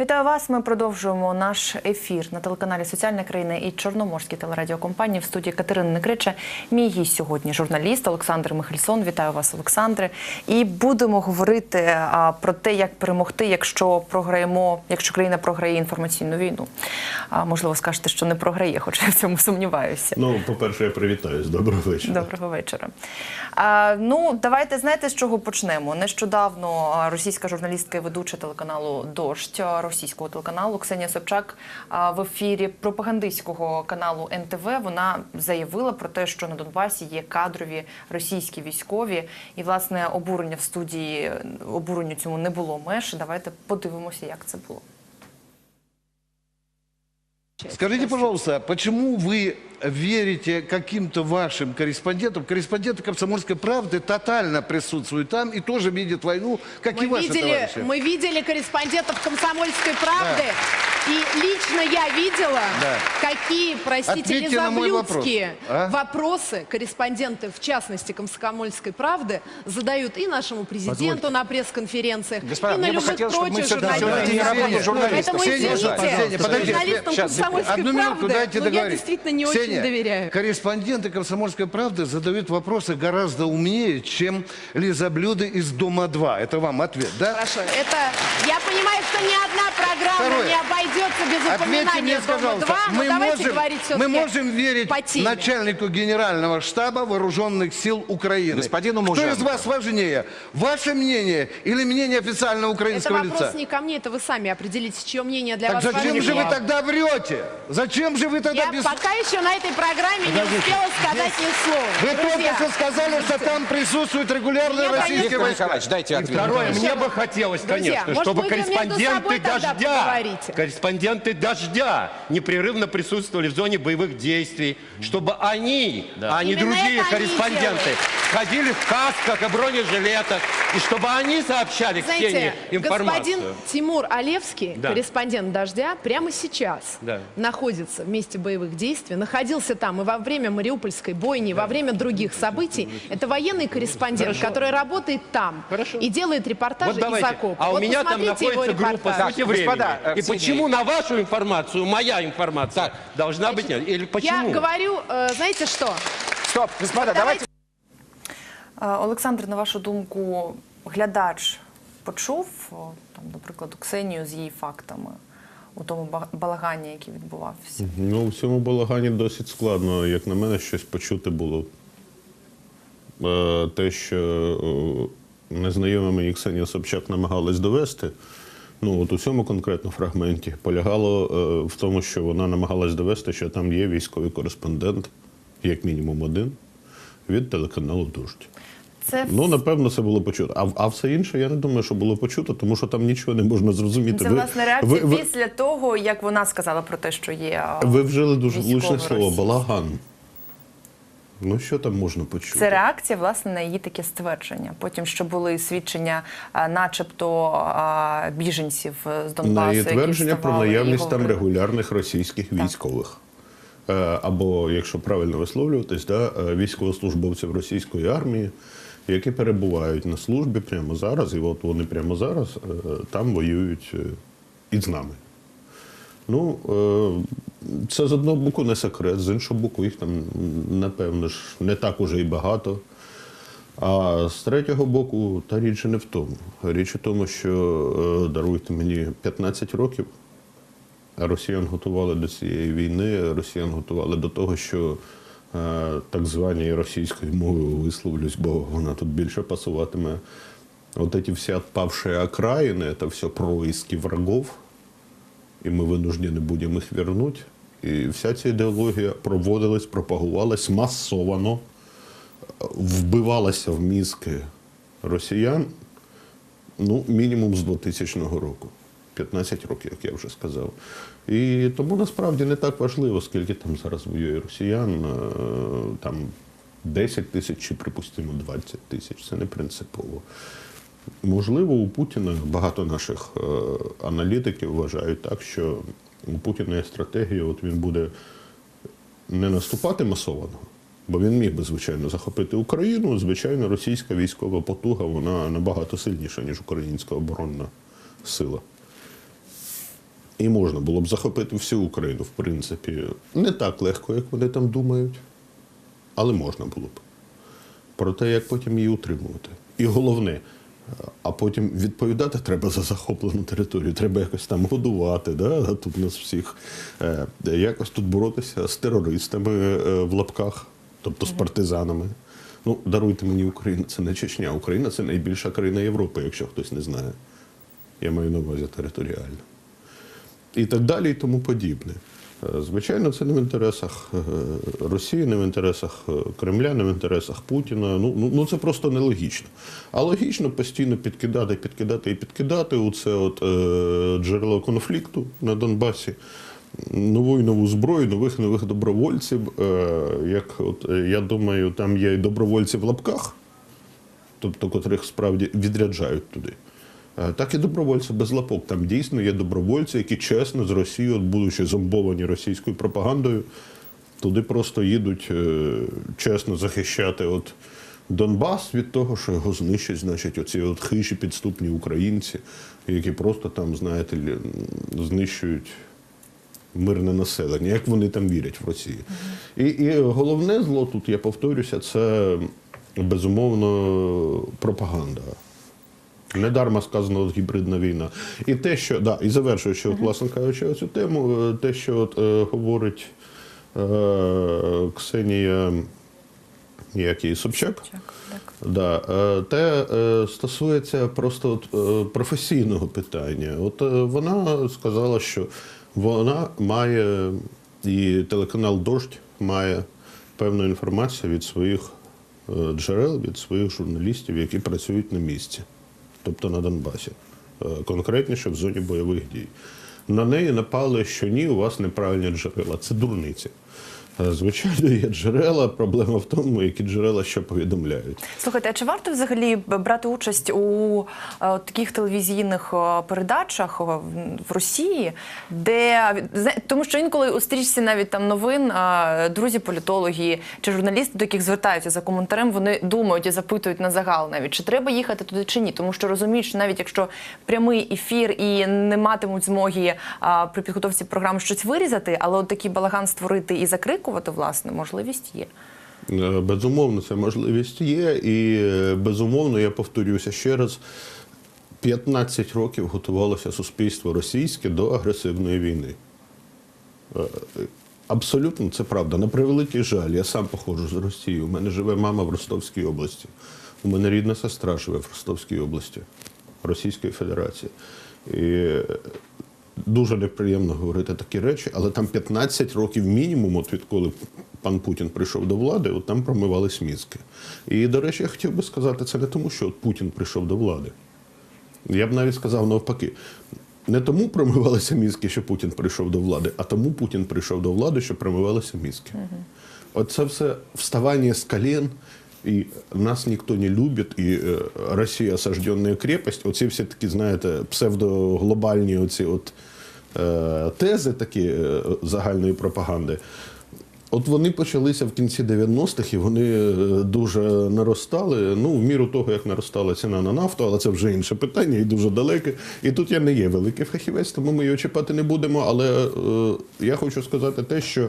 Вітаю вас. Ми продовжуємо наш ефір на телеканалі Соціальна країна і Чорноморській телерадіокомпанії в студії Катерини Некрича. Мій гість сьогодні журналіст Олександр Михельсон. Вітаю вас, Олександре. І будемо говорити а, про те, як перемогти, якщо програємо, якщо країна програє інформаційну війну. А, можливо, скажете, що не програє, хоча я в цьому сумніваюся. Ну, по-перше, я привітаюсь. Доброго вечора. Доброго вечора. А, ну, давайте знаєте, з чого почнемо. Нещодавно російська журналістка і ведуча телеканалу Дождь російського телеканалу Ксенія Собчак в ефірі пропагандистського каналу НТВ вона заявила про те, що на Донбасі є кадрові російські військові, і власне обурення в студії обуренню цьому не було меж. Давайте подивимося, як це було. Скажите, пожалуйста, почему вы верите каким-то вашим корреспондентам? Корреспонденты «Комсомольской правды» тотально присутствуют там и тоже видят войну, как и Мы ваши видели, товарищи. мы видели корреспондентов «Комсомольской правды», и лично я видела, Да. какие, простите, Ответьте незаблюдские вопрос, а? вопросы корреспонденты, в частности «Комсомольской правды», задают и нашему президенту на пресс-конференциях, Господа, и на любых прочих журналистов. Поэтому извините, журналистам «Комсомольской правды» дайте ну, я действительно не Ксения, очень доверяю. Корреспонденты «Комсомольской правды» задают вопросы гораздо умнее, чем лизоблюды из «Дома-2». Это вам ответ, да? Хорошо, это... Я понимаю, что ни одна программа Второе. не обойдется без Ответьте упоминания мне, «Дома-2», пожалуйста, мы давайте можем, мы можем верить начальнику генерального штаба вооруженных сил Украины? Господину Кто Муженко. из вас важнее? Ваше мнение или мнение официального Это украинского вопрос лица? не ко мне, это вы сами определите, чье мнение для Так вас зачем важнее. же вы тогда врете? Зачем же вы тогда Я без... пока еще на этой программе не успела сказать ни слова. Вы Друзья, только что сказали, что там присутствуют регулярные российские войска. Николаевич, дайте ответ. Второе, мне бы хотелось, Друзья, конечно, может чтобы корреспонденты «Дождя», корреспонденты «Дождя» непрерывно присутствовали в зоне боевых действий, чтобы они, а не Именно другие корреспонденты, ходили в касках и бронежилетах, и чтобы они сообщали Знаете, Ксении информацию. господин Тимур Алевский, Да. корреспондент «Дождя», прямо сейчас Да. находится в месте боевых действий, находился там и во время Мариупольской бойни, и во время других событий. Это военный корреспондент, Хорошо. который работает там Хорошо. и делает репортажи Вот давайте. из окопа. А у Вот меня там посмотрите его находится группа репортаж. «Сути Так, времени». господа, э, И Ксения. почему на вашу информацию моя информация должна быть нет? Или почему? Я говорю, э, знаете что? Стоп, господа, давайте... Е, Олександр, на вашу думку, глядач почув, о, там, наприклад, Ксенію з її фактами У тому ба- балагані, який відбувався? Ну, в цьому балагані досить складно, як на мене, щось почути було. Е, Те, що е, незнайома мені Ксенія Собчак намагалась довести, ну от у цьому конкретно фрагменті полягало е, в тому, що вона намагалась довести, що там є військовий кореспондент, як мінімум один, від телеканалу Дождь. Це Ну, напевно, це було почуто. А, а все інше я не думаю, що було почуто, тому що там нічого не можна зрозуміти. Це Ви- власне реакція ви- ви- після того, як вона сказала про те, що є. Ви вжили дуже влучне слово балаган. Ну, що там можна почути? Це реакція власне на її таке ствердження. Потім що були свідчення, начебто біженців з Донбасу. на її які твердження про вставали і наявність там регулярних російських військових. Е, Або, якщо правильно висловлюватись, да, е, військовослужбовців російської армії, які перебувають на службі прямо зараз, і от вони прямо зараз е, там воюють е, і з нами. Ну, е, це з одного боку не секрет, з іншого боку, їх там, напевно ж, не так уже і багато. А з третього боку, та річ не в тому. Річ у тому, що даруйте мені 15 років. Росіян готували до цієї війни, росіян готували до того, що так званій російською мовою висловлюсь, бо вона тут більше пасуватиме. Вот эти все отпавшие окраины, это все происки врагов, и мы вынуждены будем их вернуть. І вся ця ідеологія проводилась, пропагувалась масовано, вбивалася в мізки росіян, ну, мінімум з 2000 року. 15 років, як я вже сказав. І тому насправді не так важливо, скільки там зараз воює росіян, е, там 10 тисяч чи, припустимо, 20 тисяч. Це не принципово. Можливо, у Путіна багато наших е, аналітиків вважають так, що у Путіна є стратегія, от він буде не наступати масовано, бо він міг би, звичайно, захопити Україну. Звичайно, російська військова потуга вона набагато сильніша, ніж українська оборонна сила. І можна було б захопити всю Україну, в принципі. Не так легко, як вони там думають, але можна було б. Про те, як потім її утримувати. І головне, а потім відповідати треба за захоплену територію. Треба якось там годувати, да? тут нас всіх. Е, якось тут боротися з терористами е, в лапках, тобто з партизанами. Ну, даруйте мені Україна, це не Чечня. Україна це найбільша країна Європи, якщо хтось не знає. Я маю на увазі територіально і так далі, і тому подібне. Е, Звичайно, це не в інтересах е, Росії, не в інтересах е, Кремля, не в інтересах Путіна. Ну, ну, ну це просто нелогічно. А логічно постійно підкидати, підкидати і підкидати у це от, е, джерело конфлікту на Донбасі. Нову і нову зброю, нових нових добровольців. Е, як от, я думаю, там є і добровольці в лапках, тобто котрих справді відряджають туди. Е, Так і добровольці без лапок. Там дійсно є добровольці, які чесно з Росії, от будучи зомбовані російською пропагандою, туди просто їдуть е, чесно захищати от Донбас від того, що його знищать, значить, оці от хижі підступні українці, які просто там, знаєте, знищують мирне населення, як вони там вірять в Росії. І, і головне зло тут, я повторюся, це безумовно пропаганда. Недарма сказано гібридна війна. І те, що да, і завершуючи, от, власне кажучи, цю тему, е, те, що от, е, говорить е, Ксенія як її, Собчак, Да, е, те е, стосується просто от, е, професійного питання. От е, вона сказала, що вона має, і телеканал Дождь має певну інформацію від своїх е, джерел, від своїх журналістів, які працюють на місці, тобто на Донбасі, Е, конкретніше в зоні бойових дій. На неї напали, що ні, у вас неправильні джерела. Це дурниці. Е, Звичайно, є джерела. Проблема в тому, які джерела що повідомляють. Слухайте, а чи варто взагалі брати участь у е, таких телевізійних е, передачах в- Росії, де тому що інколи у стрічці навіть там новин е, друзі політологи чи журналісти, до яких звертаються за коментарем, вони думають і запитують на загал навіть, чи треба їхати туди чи ні, тому що розуміють, що навіть якщо прямий ефір і не матимуть змоги при підготовці програми щось вирізати, але от такий балаган створити і закрикувати, власне, можливість є. Е, Безумовно, це можливість є, і е, безумовно, я повторюся ще раз. 15 років готувалося суспільство російське до агресивної війни. Е, Абсолютно це правда. На превеликий жаль, я сам походжу з Росії. У мене живе мама в Ростовській області. У мене рідна сестра живе в Ростовській області Російської Федерації. І дуже неприємно говорити такі речі, але там 15 років мінімум, от відколи пан Путін прийшов до влади, от там промивались мізки. І, до речі, я хотів би сказати, це не тому, що от Путін прийшов до влади. Я б навіть сказав навпаки. Не тому промивалися мізки, що Путін прийшов до влади, а тому Путін прийшов до влади, що промивалися мізки. Оце все вставання з колен, і нас ніхто не любить, і е, Росія осажденна крепость. Оці всі такі, знаєте, псевдоглобальні оці от, тези такі е, загальної пропаганди. От вони почалися в кінці 90-х і вони е, дуже наростали. Ну, в міру того, як наростала ціна на нафту, але це вже інше питання і дуже далеке. І тут я не є великий фахівець, тому ми його чіпати не будемо. Але е, я хочу сказати те, що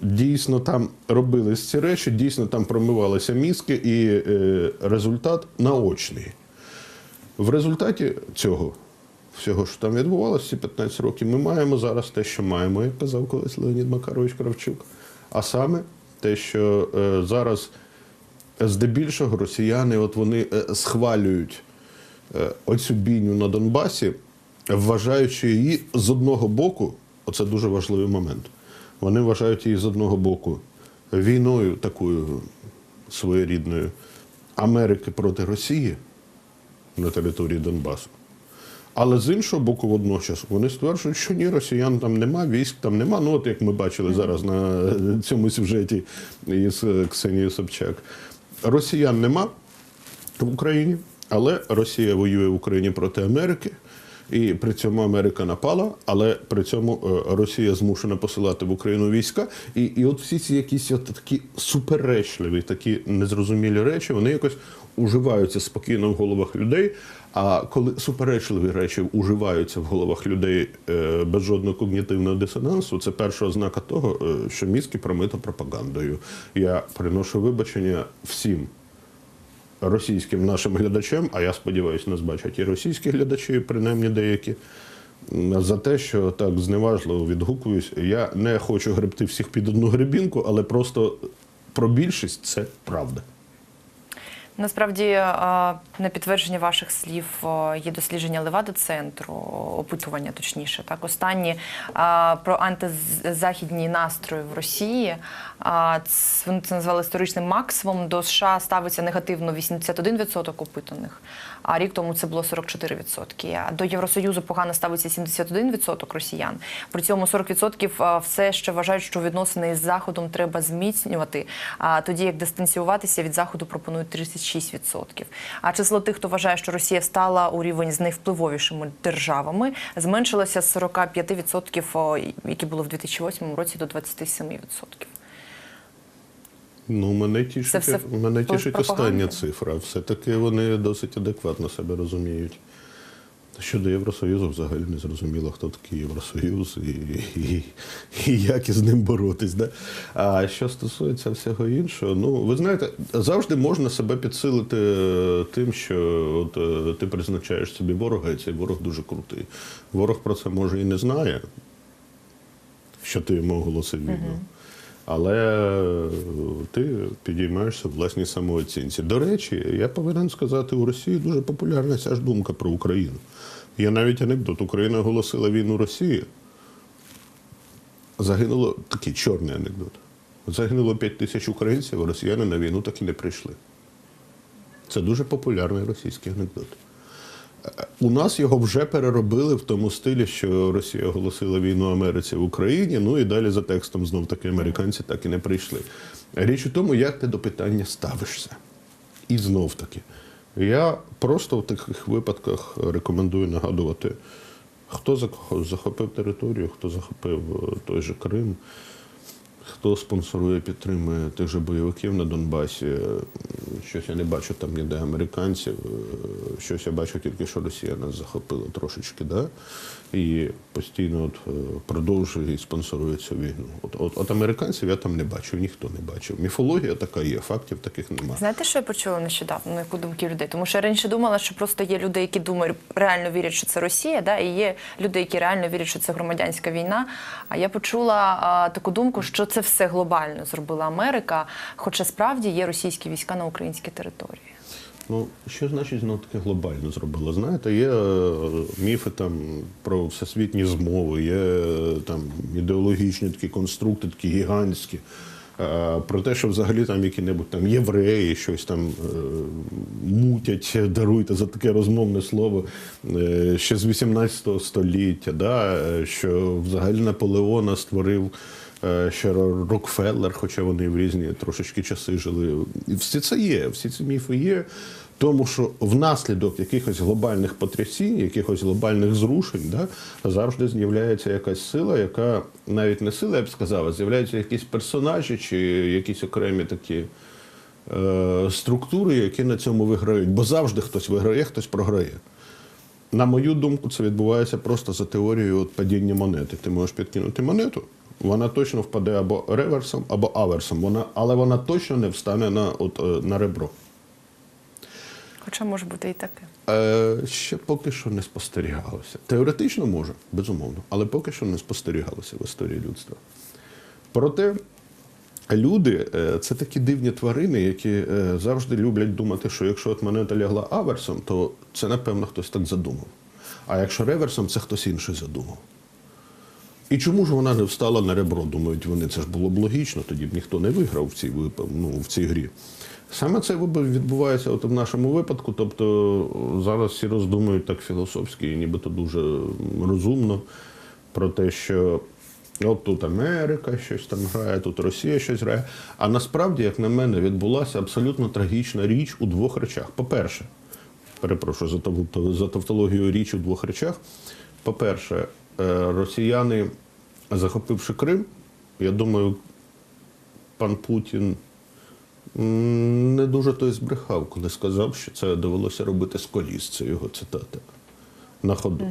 дійсно там робились ці речі, дійсно там промивалися мізки, і е, результат наочний. В результаті цього всього, що там відбувалося, ці 15 років, ми маємо зараз те, що маємо, як казав колись Леонід Макарович Кравчук. А саме те, що е, зараз здебільшого росіяни от вони е, схвалюють е, оцю бійню на Донбасі, вважаючи її з одного боку, оце дуже важливий момент. Вони вважають її з одного боку війною такою своєрідною Америки проти Росії на території Донбасу. Але з іншого боку, водночас вони стверджують, що ні, росіян там нема, військ там нема. Ну, от як ми бачили зараз на цьому сюжеті із Ксенією Собчак. Росіян нема в Україні, але Росія воює в Україні проти Америки. І при цьому Америка напала, але при цьому е, Росія змушена посилати в Україну війська. І, і от всі ці якісь от такі суперечливі, такі незрозумілі речі, вони якось уживаються спокійно в головах людей. А коли суперечливі речі уживаються в головах людей е, без жодного когнітивного дисонансу, це перша ознака того, е, що мізки промито пропагандою. Я приношу вибачення всім російським нашим глядачам, а я сподіваюся, нас бачать і російські глядачі, принаймні деякі. За те, що так зневажливо відгукуюсь, я не хочу гребти всіх під одну гребінку, але просто про більшість це правда. Насправді, е, на підтвердження ваших слів е, є дослідження Левада-центру, опитування точніше. Так, останні е, про антизахідні настрої в Росії. Вони це назвали історичним максимумом. До США ставиться негативно 81% опитаних, а рік тому це було 44%. А До Євросоюзу погано ставиться 71% росіян. При цьому 40% все ще вважають, що відносини із Заходом треба зміцнювати, а тоді як дистанціюватися від Заходу пропонують 36%. А число тих, хто вважає, що Росія стала у рівень з найвпливовішими державами, зменшилося з 45%, які було в 2008 році, до 27%. Ну, мене тішить, Це все мене тішить остання цифра. Все-таки вони досить адекватно себе розуміють. Щодо Євросоюзу, взагалі не зрозуміло, хто такий Євросоюз і, і, і як із ним боротись. Да? А що стосується всього іншого, ну ви знаєте, завжди можна себе підсилити е, тим, що от, е, ти призначаєш собі ворога, і цей ворог дуже крутий. Ворог про це може і не знає, що ти йому оголосив війну. Але е, ти підіймаєшся в власній самооцінці. До речі, я повинен сказати, у Росії дуже популярна ця ж думка про Україну. Є навіть анекдот. Україна оголосила війну Росії. Загинуло такий чорний анекдот. Загинуло 5 тисяч українців, а росіяни на війну так і не прийшли. Це дуже популярний російський анекдот. У нас його вже переробили в тому стилі, що Росія оголосила війну Америці в Україні. Ну і далі за текстом знов таки американці так і не прийшли. Річ у тому, як ти до питання ставишся. І знов таки. Я просто в таких випадках рекомендую нагадувати, хто захопив територію, хто захопив е, той же Крим, хто спонсорує, підтримує тих же бойовиків на Донбасі. Щось я не бачу там ніде американців, щось я бачу тільки, що Росія нас захопила трошечки, да? і постійно от, е, продовжує і спонсорує цю війну. От, от, от американців я там не бачив, ніхто не бачив. Міфологія така є, фактів таких немає. Знаєте, що я почула нещодавно, на яку думки людей? Тому що я раніше думала, що просто є люди, які думають, реально вірять, що це Росія, да, і є люди, які реально вірять, що це громадянська війна. А я почула а, таку думку, що це все глобально зробила Америка, хоча справді є російські війська на українській території. Ну, що значить знов таки глобально зробила? Знаєте, є е, міфи там про всесвітні змови, є е, там ідеологічні такі конструкти, такі гігантські. е, Про те, що взагалі там які-небудь там євреї щось там мутять, даруйте за таке розмовне слово ще з 18 століття, да, що взагалі Наполеона створив ще Рокфеллер, хоча вони в різні трошечки часи жили. І всі це є, всі ці міфи є. Тому що внаслідок якихось глобальних потрясінь, якихось глобальних зрушень, да, завжди з'являється якась сила, яка навіть не сила, я б сказав, а з'являються якісь персонажі чи якісь окремі такі е, структури, які на цьому виграють. Бо завжди хтось виграє, хтось програє. На мою думку, це відбувається просто за теорією от падіння монети. Ти можеш підкинути монету, вона точно впаде або реверсом, або аверсом. Вона, але вона точно не встане на, от, е, на ребро. Хоча може бути і таке. Е, ще поки що не спостерігалося. Теоретично може, безумовно, але поки що не спостерігалося в історії людства. Проте люди е, це такі дивні тварини, які е, завжди люблять думати, що якщо от монета лягла аверсом, то це напевно хтось так задумав. А якщо реверсом, це хтось інший задумав. І чому ж вона не встала на ребро? Думають вони, це ж було б логічно, тоді б ніхто не виграв в цій, ну, в цій грі. Саме це відбувається от в нашому випадку. Тобто зараз всі роздумують так філософськи нібито дуже розумно про те, що от тут Америка щось там грає, тут Росія щось грає. А насправді, як на мене, відбулася абсолютно трагічна річ у двох речах. По-перше, перепрошую за, тавтологію річ у двох речах. По-перше, росіяни, захопивши Крим, я думаю, пан Путін не дуже той збрехав, коли сказав, що це довелося робити з коліс. Це його цитата на ходу.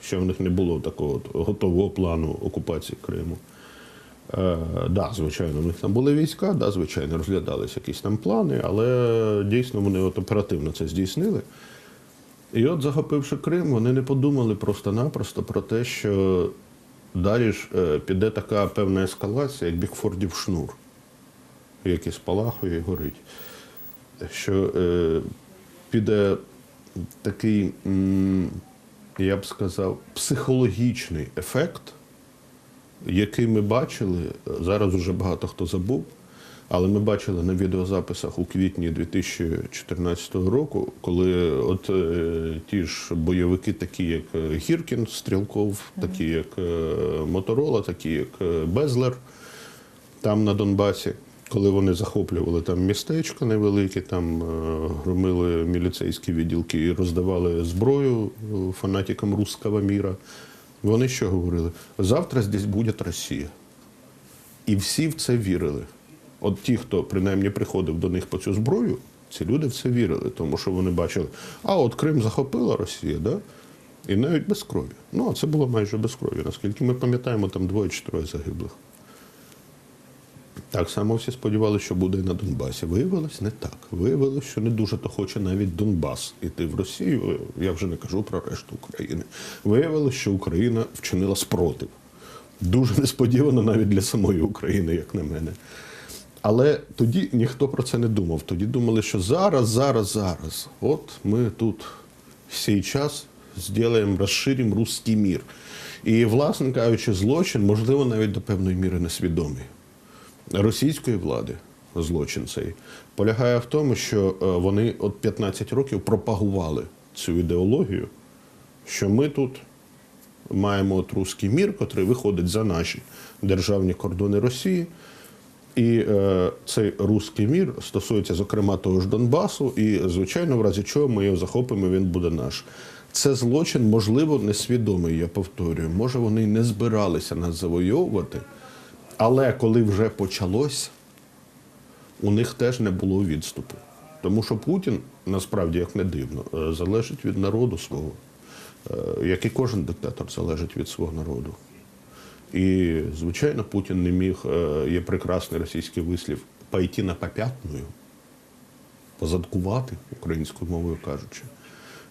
Що в них не було такого готового плану окупації Криму. Е, да, звичайно, в них там були війська, да, звичайно, розглядалися якісь там плани, але дійсно вони от оперативно це здійснили. І от, захопивши Крим, вони не подумали просто-напросто про те, що далі ж е, піде така певна ескалація, як Бікфордів шнур, який спалахує і горить. Що е, піде такий, я б сказав, психологічний ефект, який ми бачили, е, зараз уже багато хто забув, але ми бачили на відеозаписах у квітні 2014 року, коли от е, ті ж бойовики, такі як е, Гіркін, Стрілков, такі як е, Моторола, такі як е, Безлер, там на Донбасі, коли вони захоплювали там містечка невеликі, там е, громили міліцейські відділки і роздавали зброю фанатикам русского міра. Вони що говорили? Завтра здесь буде Росія. І всі в це вірили. От ті, хто принаймні приходив до них по цю зброю, ці люди в це вірили, тому що вони бачили, а от Крим захопила Росія, да? і навіть без крові. Ну, а це було майже без крові. Наскільки ми пам'ятаємо, там двоє чи троє загиблих. Так само всі сподівалися, що буде і на Донбасі. Виявилось не так. Виявилось, що не дуже то хоче навіть Донбас іти в Росію. Я вже не кажу про решту України. Виявилось, що Україна вчинила спротив. Дуже несподівано навіть для самої України, як на мене. Але тоді ніхто про це не думав. Тоді думали, що зараз, зараз, зараз, от ми тут час зробимо, розширимо русський мір. І, власне кажучи, злочин, можливо, навіть до певної міри несвідомий російської влади злочин цей полягає в тому, що е, вони от 15 років пропагували цю ідеологію, що ми тут маємо от руський мір, котрий виходить за наші державні кордони Росії. І е, цей руський мір стосується, зокрема, того ж Донбасу, і, звичайно, в разі чого ми його захопимо, він буде наш. Це злочин, можливо, несвідомий, я повторюю. Може, вони й не збиралися нас завойовувати, але коли вже почалось, у них теж не було відступу. Тому що Путін, насправді, як не дивно, е, залежить від народу свого, е, як і кожен диктатор залежить від свого народу. І, звичайно, Путін не міг, е, є прекрасний російський вислів, пойти на попятную, позадкувати українською мовою кажучи.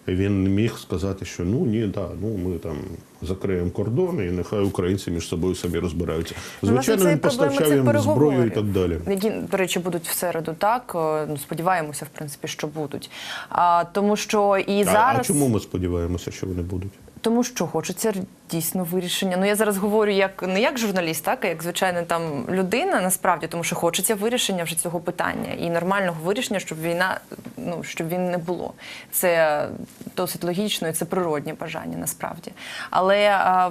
Він не міг сказати, що ну ні, да, ну ми там закриємо кордони і нехай українці між собою самі розбираються. Ну, Звичайно, він постачав їм зброю і так далі. Які, до речі, будуть в середу, так Е, ну сподіваємося, в принципі, що будуть. А тому, що і А, зараз а чому ми сподіваємося, що вони будуть? Тому що хочеться дійсно вирішення. Ну я зараз говорю як не як журналіст, так а як звичайна там людина, насправді, тому що хочеться вирішення вже цього питання і нормального вирішення, щоб війна, ну щоб він не було. Це досить логічно і це природнє бажання насправді. Але а,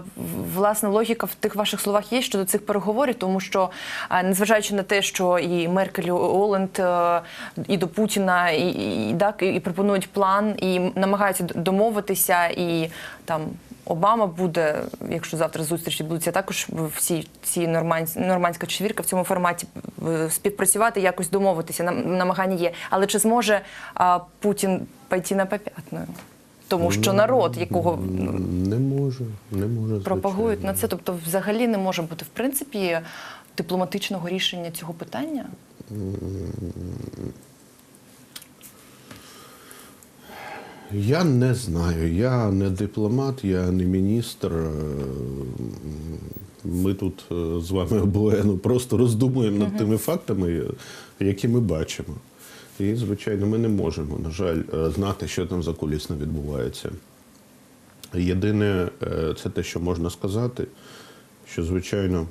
власне логіка в тих ваших словах є щодо цих переговорів, тому що а, незважаючи на те, що і Меркель, і Оленд е, і до Путіна, і, і так і пропонують план, і намагаються домовитися, і там Обама буде, якщо завтра зустрічі будуться також всі ці нормандсь, нормандська четвірка в цьому форматі е, співпрацювати, якось домовитися. Нам намагання є. Але чи зможе а, Путін пойти на попятную? Тому що народ, якого Не може, не може. пропагують звичайно. на це, тобто взагалі не може бути в принципі дипломатичного рішення цього питання. Я не знаю. Я не дипломат, я не міністр. Е, Ми тут е, з вами обоє ну, просто роздумуємо над тими фактами, е, які ми бачимо. І, звичайно, ми не можемо, на жаль, знати, що там за кулісно відбувається. Єдине, це те, що можна сказати, що, звичайно,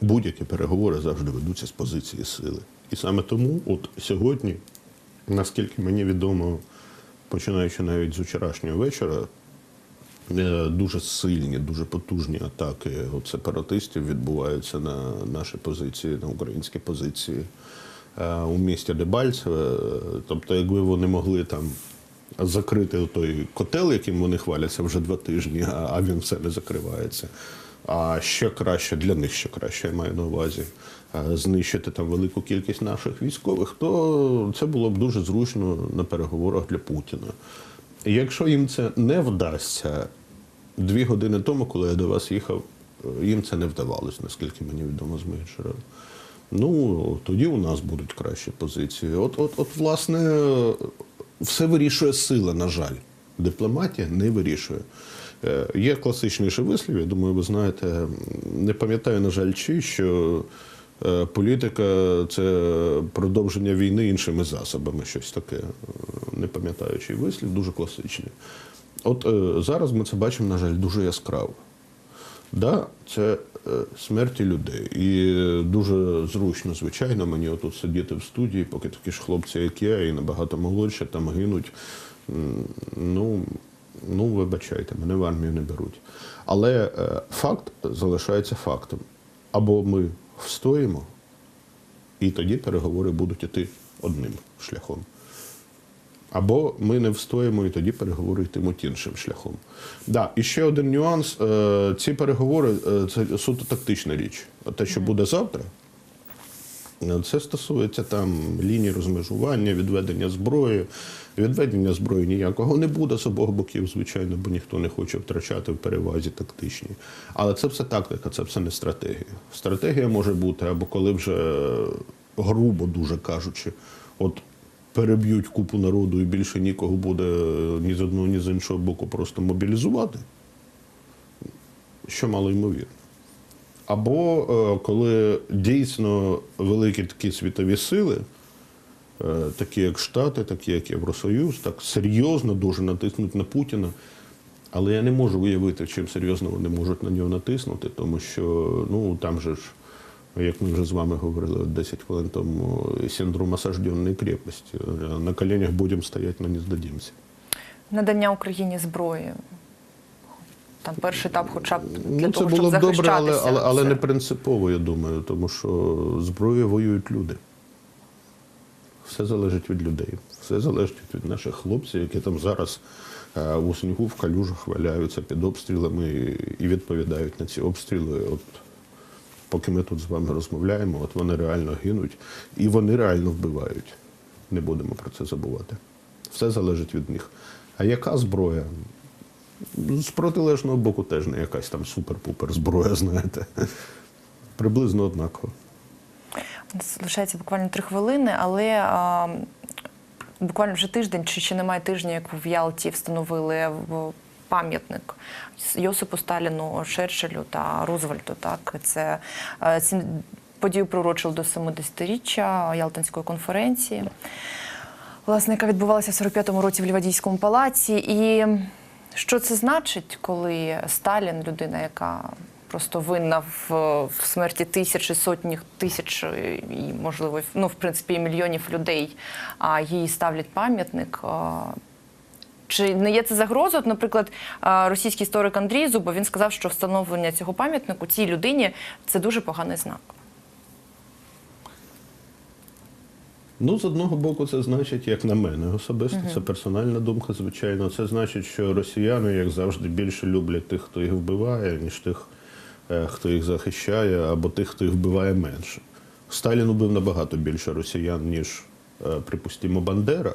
будь-які переговори завжди ведуться з позиції сили. І саме тому, от сьогодні, наскільки мені відомо, починаючи навіть з вчорашнього вечора, е, дуже сильні, дуже потужні атаки от сепаратистів відбуваються на наші позиції, на українські позиції е, у місті Дебальцеве. Тобто, якби вони могли там закрити той котел, яким вони хваляться вже два тижні, а він все не закривається. А ще краще для них ще краще, я маю на увазі е, знищити там велику кількість наших військових, то це було б дуже зручно на переговорах для Путіна. Якщо їм це не вдасться, дві години тому, коли я до вас їхав, їм це не вдавалось, наскільки мені відомо з моїх джерел. Ну, тоді у нас будуть кращі позиції. От, от, от, власне, все вирішує сила, на жаль. Дипломатія не вирішує. Е, Є класичний ще вислів, я думаю, ви знаєте, не пам'ятаю, на жаль, чи що політика це продовження війни іншими засобами, щось таке. Е, Не пам'ятаю, чий вислів, дуже класичний. От е, зараз ми це бачимо, на жаль, дуже яскраво. Да, це е, смерті людей. І е, дуже зручно, звичайно, мені отут сидіти в студії, поки такі ж хлопці, як я, і набагато молодші, там гинуть. Ну, ну, вибачайте, мене в армію не беруть. Але е, факт залишається фактом. Або ми встоїмо, і тоді переговори будуть іти одним шляхом. Або ми не встоїмо, і тоді переговори йтимуть іншим шляхом. Да, і ще один нюанс: Е, ці переговори е, це суто тактична річ. Те, що буде завтра, це стосується там лінії розмежування, відведення зброї. Відведення зброї ніякого не буде з обох боків, звичайно, бо ніхто не хоче втрачати в перевазі тактичній. Але це все тактика, це все не стратегія. Стратегія може бути або коли вже грубо дуже кажучи, от переб'ють купу народу і більше нікого буде ні з одного, ні з іншого боку просто мобілізувати, що мало ймовірно. Або е, коли дійсно великі такі світові сили, е, такі як Штати, такі як Євросоюз, так серйозно дуже натиснуть на Путіна. Але я не можу уявити, чим серйозно вони можуть на нього натиснути, тому що ну там же ж, як ми вже з вами говорили 10 хвилин тому, синдром осажденної крепості. На коленях будемо стояти, але не здадимося. Надання Україні зброї. Там перший етап, хоча б для Ну, того, це було щоб б добре, але, але, але не принципово, я думаю, тому що зброєю воюють люди. Все залежить від людей. Все залежить від наших хлопців, які там зараз е, у снігу в калюжах валяються під обстрілами і відповідають на ці обстріли. От поки ми тут з вами розмовляємо, от вони реально гинуть і вони реально вбивають. Не будемо про це забувати. Все залежить від них. А яка зброя? З протилежного боку теж не якась там супер-пупер зброя, знаєте. Приблизно однаково. У Лишається буквально три хвилини, але а, буквально вже тиждень, чи ще немає тижня, як в Ялті встановили пам'ятник Йосипу Сталіну, Шершелю та Рузвельту. Так, це е, подію приурочили до 70-річчя Ялтинської конференції. Власне, яка відбувалася в 45-му році в Лівадійському палаці. І що це значить, коли Сталін, людина, яка просто винна в, в смерті тисячі, сотні тисяч і, можливо, ну, в принципі, і мільйонів людей, а їй ставлять пам'ятник. Чи не є це загрозою? Наприклад, російський історик Андрій Зубов він сказав, що встановлення цього пам'ятнику цій людині це дуже поганий знак. Ну, з одного боку, це значить, як на мене особисто, це персональна думка, звичайно. Це значить, що росіяни, як завжди, більше люблять тих, хто їх вбиває, ніж тих, е, хто їх захищає, або тих, хто їх вбиває менше. Сталін убив набагато більше росіян, ніж, е, припустімо, Бандера.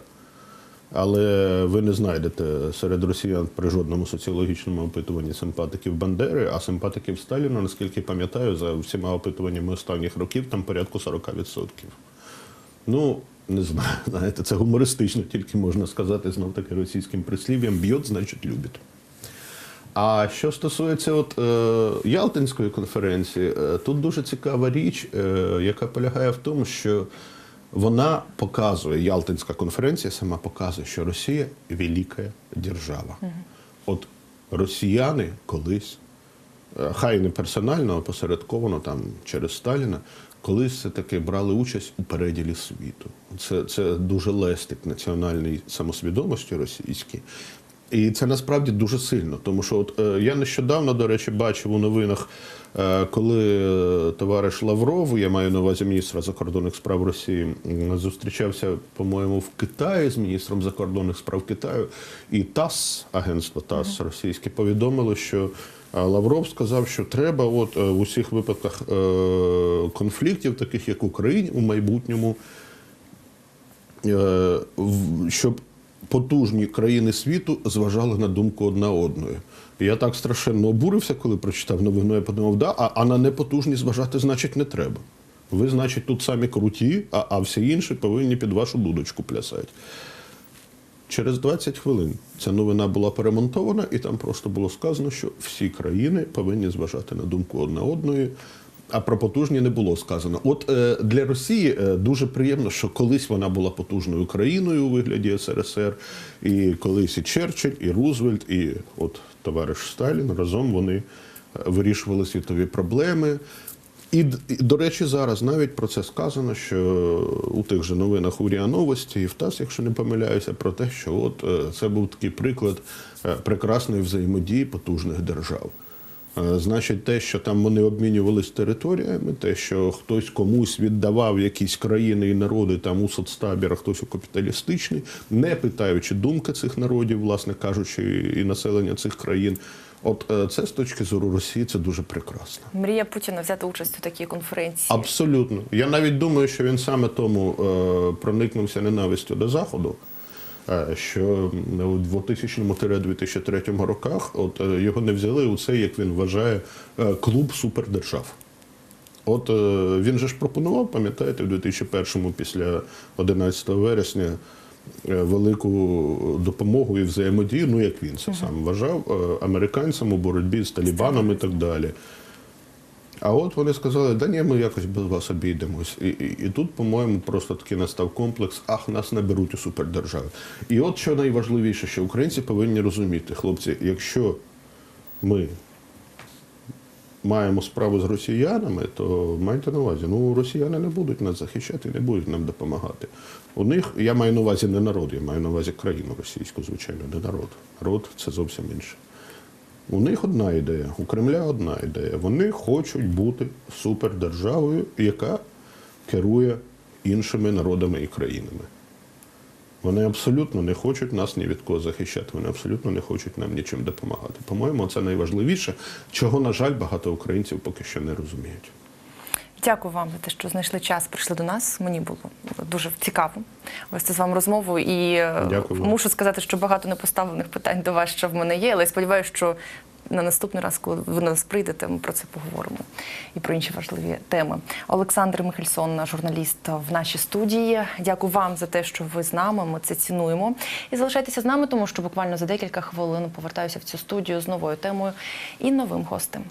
Але ви не знайдете серед росіян при жодному соціологічному опитуванні симпатиків Бандери, а симпатиків Сталіна, наскільки пам'ятаю, за всіма опитуваннями останніх років там порядку 40%. Ну, не знаю, знаєте, це гумористично, тільки можна сказати знов таки російським прислів'ям б'ють, значить любить. А що стосується от, е, Ялтинської конференції, е, тут дуже цікава річ, е, яка полягає в тому, що вона показує, Ялтинська конференція сама показує, що Росія велика держава. От росіяни колись е, хай не персонально, а посередковано там через Сталіна, колись все-таки брали участь у переділі світу. Це, це дуже лестик національної самосвідомості російській. І це насправді дуже сильно, тому що от е, я нещодавно, до речі, бачив у новинах, е, коли е, товариш Лавров, я маю на увазі міністра закордонних справ Росії, зустрічався, по-моєму, в Китаї з міністром закордонних справ Китаю, і ТАСС, агентство ТАСС російське, повідомило, що Лавров сказав, що треба, от е, в усіх випадках е, конфліктів, таких як Україні, у майбутньому е, щоб потужні країни світу зважали на думку одна одної. Я так страшенно обурився, коли прочитав новину. Я подумав, да, а, а на непотужні зважати, значить, не треба. Ви, значить, тут самі круті, а, а всі інші повинні під вашу дудочку плясати. Через 20 хвилин ця новина була перемонтована, і там просто було сказано, що всі країни повинні зважати на думку одна одної. А про потужні не було сказано. От е, для Росії е, дуже приємно, що колись вона була потужною країною у вигляді СРСР, і колись і Черчилль, і Рузвельт, і от товариш Сталін разом вони е, вирішували світові проблеми. І, до речі, зараз навіть про це сказано, що у тих же новинах у РІА Новості і в ТАСС, якщо не помиляюся, про те, що от е, це був такий приклад е, прекрасної взаємодії потужних держав. Е, Значить, те, що там вони обмінювались територіями, те, що хтось комусь віддавав якісь країни і народи там у соцтабір, а хтось у капіталістичний, не питаючи думки цих народів, власне кажучи, і населення цих країн. От е, це з точки зору Росії це дуже прекрасно. Мрія Путіна взяти участь у такій конференції. Абсолютно. Я навіть думаю, що він саме тому е, проникнувся ненавистю до Заходу, е, що у 2000-2003 роках от, е, його не взяли у цей, як він вважає, е, клуб супердержав. От е, він же ж пропонував, пам'ятаєте, в 2001-му після 11 вересня е, велику допомогу і взаємодію, ну як він це сам вважав, е, американцям у боротьбі з Талібаном і так далі. А от вони сказали, да ні, ми якось без вас обійдемось. І, і, і тут, по-моєму, просто таки настав комплекс, ах, нас не беруть у супердержави. І от що найважливіше, що українці повинні розуміти, хлопці, якщо ми маємо справу з росіянами, то майте на увазі, ну росіяни не будуть нас захищати, не будуть нам допомагати. У них, я маю на увазі не народ, я маю на увазі країну російську, звичайно, не народ. Народ це зовсім інше. У них одна ідея, у Кремля одна ідея. Вони хочуть бути супердержавою, яка керує іншими народами і країнами. Вони абсолютно не хочуть нас ні від кого захищати, вони абсолютно не хочуть нам нічим допомагати. По-моєму, це найважливіше, чого, на жаль, багато українців поки що не розуміють. Дякую вам за те, що знайшли час, прийшли до нас. Мені було дуже цікаво вести з вами розмову. І е, Дякую мушу сказати, що багато непоставлених питань до вас ще в мене є, але сподіваюся, що на наступний раз, коли ви нас прийдете, ми про це поговоримо і про інші важливі теми. Олександр Михельсон, журналіст в нашій студії. Дякую вам за те, що ви з нами. Ми це цінуємо. І залишайтеся з нами, тому що буквально за декілька хвилин повертаюся в цю студію з новою темою і новим гостем.